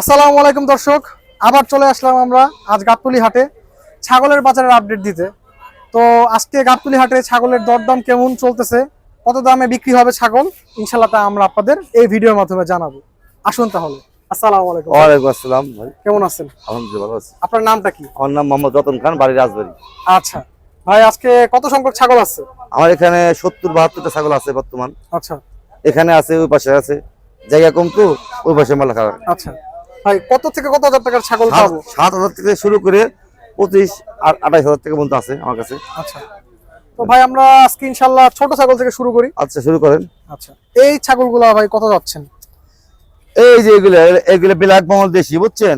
আসসালামু আলাইকুম দর্শক আবার চলে আসলাম আমরা আজ গাবতলি হাটে ছাগলের বাজারের আপডেট দিতে। তো আজকে গাবতলি হাটে ছাগলের দরদাম কেমন চলতেছে কত দামে বিক্রি হবে ছাগল ইনশাল্লাহ তা আমরা আপনাদের এই ভিডিওর মাধ্যমে জানাব। আসুন তাহলে আসসালামু আলাইকুম। ওয়ালাইকুম আসসালাম ভাই। কেমন আছেন? আলহামদুলিল্লাহ ভালো আছি। আপনার নামটা কি? আমার নাম মোহাম্মদ রতন খান বাড়ি রাজবাড়ি। আচ্ছা ভাই আজকে কত সংখ্যক ছাগল আছে? আমার এখানে সত্তর বাহাত্তরটা ছাগল আছে বর্তমান। আচ্ছা। এখানে আছে ওই পাশে আছে। জায়গা কম তো ওই পাশে মেলা আচ্ছা। ভাই কত থেকে কত হাজার টাকার ছাগল পাবো? সাত হাজার থেকে শুরু করে পঁচিশ আর আঠাইশ হাজার টাকা পর্যন্ত আছে আমার কাছে। আচ্ছা। তো ভাই আমরা আজকে ইনশাল্লাহ ছোট ছাগল থেকে শুরু করি। আচ্ছা শুরু করেন। আচ্ছা। এই ছাগলগুলা ভাই কত যাচ্ছেন? এই যে এগুলো এগুলো বিলাক মহল দেশি বুঝছেন?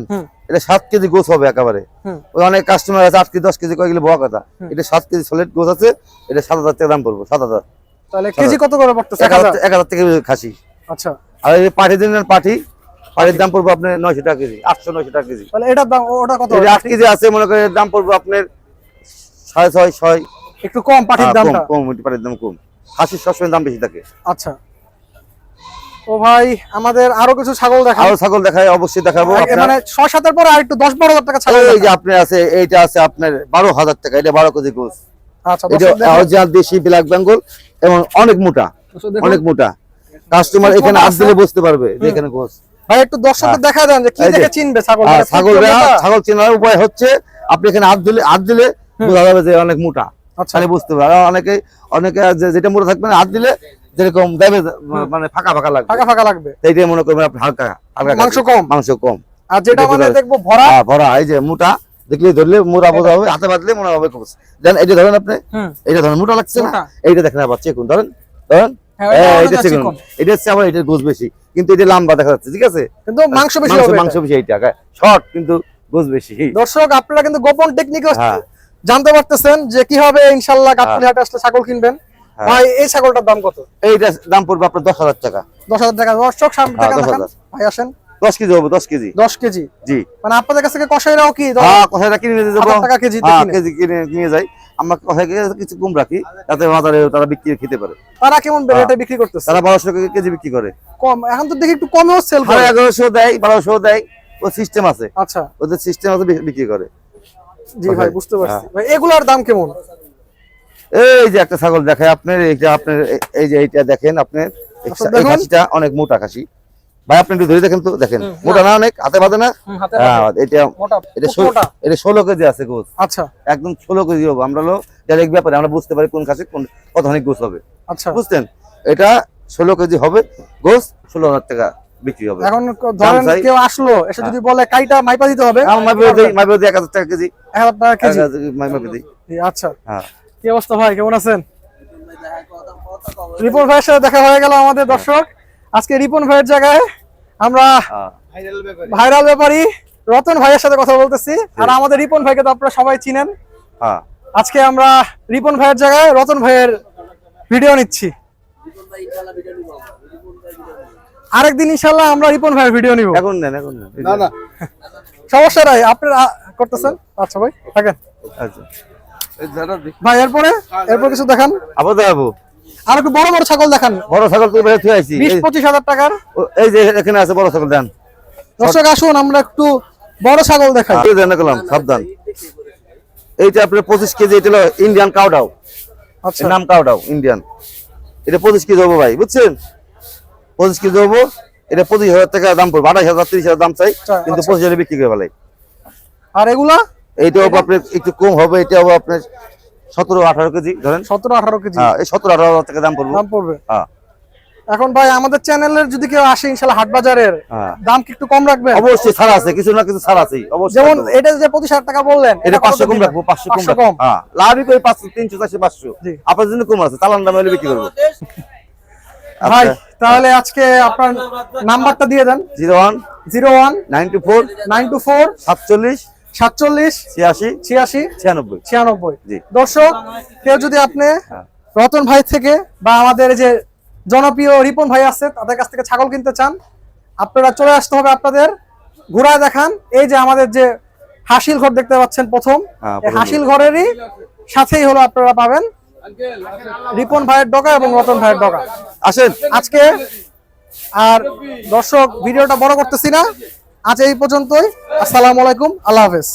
এটা সাত কেজি গোছ হবে একেবারে। অনেক কাস্টমার আছে আট কেজি দশ কেজি কয়েকগুলো বড় কথা। এটা সাত কেজি সলিড গোছ আছে এটা সাত হাজার টাকা দাম পড়ব সাত হাজার। তাহলে কেজি কত করে পড়তেছে? এক হাজার টাকা খাসি। আচ্ছা। আর এই পাঠি দিনের পাঠি পাঠির দাম পড়বে আপনার নয়শো টাকা কেজি আটশো নয়শো টাকা কেজি। তাহলে এটার দাম ওটা কত? আট কেজি আছে মনে করেন দাম পড়বে আপনার সাড়ে ছয় ছয়। একটু কম হ্যাঁ, কম দামটা পাঠির দাম কম। খাসির সবসময় দাম বেশি থাকে। আচ্ছা। ও ভাই আমাদের আরও কিছু ছাগল আরও ছাগল দেখায় অবশ্যই দেখাবো। মানে পরে আর একটু দশ বারো হাজার টাকা ছাগল এই যে। আপনার আছে এইটা আছে আপনার বারো হাজার টাকা এটা বারো কেজি গোস। আচ্ছা এটা অরিজিনাল দেশি ব্ল্যাক বেঙ্গল এবং অনেক মোটা অনেক মোটা। কাস্টমার এখানে। দিলে বুঝতে পারবে যে এখানে গোস। ভাই একটু দর্শকদের দেখা দেন যে কি দেখে চিনবে ছাগল। মানে ছাগল ছাগল চেনার উপায় হচ্ছে আপনি এখানে হাত দিলে হাত দিলে বোঝা যাবে যে অনেক মোটা। আচ্ছা। তাহলে বুঝতে পারবে। আর অনেকে অনেকে যেটা মোটা থাকবে হাত দিলে যেরকম দেবে মানে ফাঁকা ফাঁকা লাগবে। ফাঁকা ফাঁকা লাগবে। এইটাই মনে করবেন আপনি হালকা হালকা মাংস কম। মাংস কম। আর যেটা মানে দেখব ভরা। হ্যাঁ, ভরা এই যে মোটা দেখলে ধরলে মোটা বোঝা হবে হাতে বাঁধলে মনে হবে দেন ধরেন আপনি এইটা ধরেন মোটা লাগছে না? এইটা দেখেন আবার চেকুন ধরেন ধরেন। হ্যাঁ, এই, ওইটা এইটা অনেক চেকুন। চিকন। এটা হচ্ছে আবার এটার গোছ বেশি কিন্তু এটা লম্বা দেখা যাচ্ছে ঠিক আছে? কিন্তু মাংস বেশি হবে মাংস বেশি এইটা শর্ট কিন্তু গোছ বেশি। দর্শক আপনারা কিন্তু গোপন টেকনিক হ্যাঁ। জানতে পারতেছেন যে কীভাবে ইনশাল্লাহ গাবতলি হাটে আসলে ছাগল কিনবেন। হ্যাঁ। ভাই এই ছাগলটার দাম কত? এইটা দাম পড়বে আপনার দশ হাজার টাকা। দশ হাজার টাকা। দর্শক সামনে হ্যাঁ, টাকা দশ দেখান। হাজার। ভাই আসেন। দশ কেজি হবে দশ কেজি। দশ কেজি। জি। মানে আপনাদের কাছ থেকে কষাইরাও কি? হ্যাঁ কথাটা কিনে নিয়ে যাব। টাকা হ্যাঁ কিনে? কেজি কিনে নিয়ে যাই। আমরা কথায় কিছু কম রাখি যাতে বাজারে তারা বিক্রি খেতে পারে। তারা কেমন। রেটে বিক্রি করতেছে? তারা বারোশো কেজি বিক্রি করে। কম এখন তো দেখি একটু কমেও সেল করে। এগারোশো দেয় বারোশো দেয় ও সিস্টেম আছে। আচ্ছা। ওদের সিস্টেম আছে বিক্রি করে। জি ভাই বুঝতে পারছি। হ্যাঁ। ভাই এগুলার দাম কেমন? এই যে একটা ছাগল দেখায় আপনার এইটা আপনার এ- এই যে এইটা দেখেন আপনার এই আচ্ছা, এই অনেক মোটা খাসি। ভাই আপনি একটু ধরে দেখেন তো দেখেন। মোটা না অনেক হাতে বাঁধে না? হ্যাঁ হাতে। এটা এটা ষোলো এটা ষোলো কেজি আছে গোস। আচ্ছা। একদম ষোলো কেজি হবে। আমরা হলো ডাইরেক্ট ব্যাপারে আমরা বুঝতে পারি কোন কাছে কোন কত অনেক গোস হবে। আচ্ছা। বুঝছেন? এটা ষোলো কেজি হবে গোস ষোলো হাজার টাকা বিক্রি হবে। এখন ধরেন কেউ আসলো এসে যদি বলে কাইটা মাইপা দিতে হবে? মাইপে দিই এক হাজার টাকা কেজি। এক হাজার টাকা কেজি। হাজার মাইপে দিই। আচ্ছা। হ্যাঁ। কি অবস্থা ভাই? কেমন আছেন? রিপন ভাইয়ের সাথে দেখা হয়ে গেল আমাদের দর্শক। আজকে রিপন ভাইয়ের জায়গায় আমরা হ্যাঁ ভাইরাল ব্যাপারী রতন ভাইয়ের সাথে কথা বলতেছি। আর আমাদের রিপন ভাইকে তো আপনারা সবাই চিনেন। হ্যাঁ। আজকে আমরা রিপন ভাইয়ের জায়গায় রতন ভাইয়ের ভিডিও নিচ্ছি। আরেকদিন ইনশাল্লাহ আমরা রিপন ভাইয়ের ভিডিও নিব। এখন নেন এখন না না। সমস্যা নাই আপনারা করতেছেন? আচ্ছা ভাই থাকেন। আচ্ছা। ভাই এরপরে? এরপর কিছু দেখান। আবার দেখাবো আর একটু বড় বড় ছাগল দেখান। বড় ছাগল বিশ হাজার টাকার। এই যে এখানে আছে বড় ছাগল দেন। দর্শক আসুন আমরা একটু বড় ছাগল দেখাই। এই দেন সাবধান। এইটা আপনার পঁচিশ কেজি এটা হলো ইন্ডিয়ান কাউডাও আচ্ছা। নাম কাউডাও ইন্ডিয়ান এটা পঁচিশ কেজি হব ভাই বুঝছেন? পঁচিশ কেজি হব এটা পঁচিশ হাজার টাকা দাম পড়বে আঠাশ হাজার তিরিশ হাজার দাম চাই আচ্ছা, কিন্তু আচ্ছা। পঁচিশ হাজার বিক্রি করে আর এগুলা? এইটা হব আপনার একটু কম হবে এটা হব আপনার সতেরো আঠারো কেজি ধরেন? সতেরো আঠারো কেজি। হ্যাঁ এই সতেরো আঠারো হাজার টাকা দাম পড়বে। দাম পড়বে। হ্যাঁ। এখন ভাই আমাদের চ্যানেলের যদি কেউ আসে ইনশাল্লাহ হাট বাজারের হ্যাঁ। দাম কি একটু কম রাখবেন অবশ্যই ছাড় আছে কিছু না কিছু ছাড় আছে অবশ্যই যেমন এটা যে পঁচিশ হাজার টাকা বললেন এটা পাঁচশো কম রাখব পাঁচশো কম কম। হ্যাঁ লাভই করি পাঁচশো তিনশো চারশো পাঁচশো। আপনার জন্য কম আছে চালান দামে হলে বিক্রি করব। ভাই তাহলে আজকে আপনার নাম্বারটা দিয়ে দেন। Zero one zero one nine two four nine two four সাতচল্লিশ সাতচল্লিশ ছিয়াশি ছিয়াশি ছিয়ানব্বই। ছিয়ানব্বই। জি। দর্শক কেউ যদি আপনি হ্যাঁ। রতন ভাই থেকে বা আমাদের এই যে জনপ্রিয় রিপন ভাই আছে তাদের কাছ থেকে ছাগল কিনতে চান আপনারা চলে আসতে হবে আপনাদের ঘোরায় দেখান। এই যে আমাদের যে হাসিল ঘর দেখতে পাচ্ছেন প্রথম হ্যাঁ, প্রথম হাসিল ঘরেরই সাথেই হলো আপনারা পাবেন রিপন ভাইয়ের ডগা এবং রতন ভাইয়ের ডগা। আসেন। আজকে আর দর্শক ভিডিওটা বড় করতেছি না। আজ এই পর্যন্তই। আসসালামু আলাইকুম। আল্লাহ হাফেজ।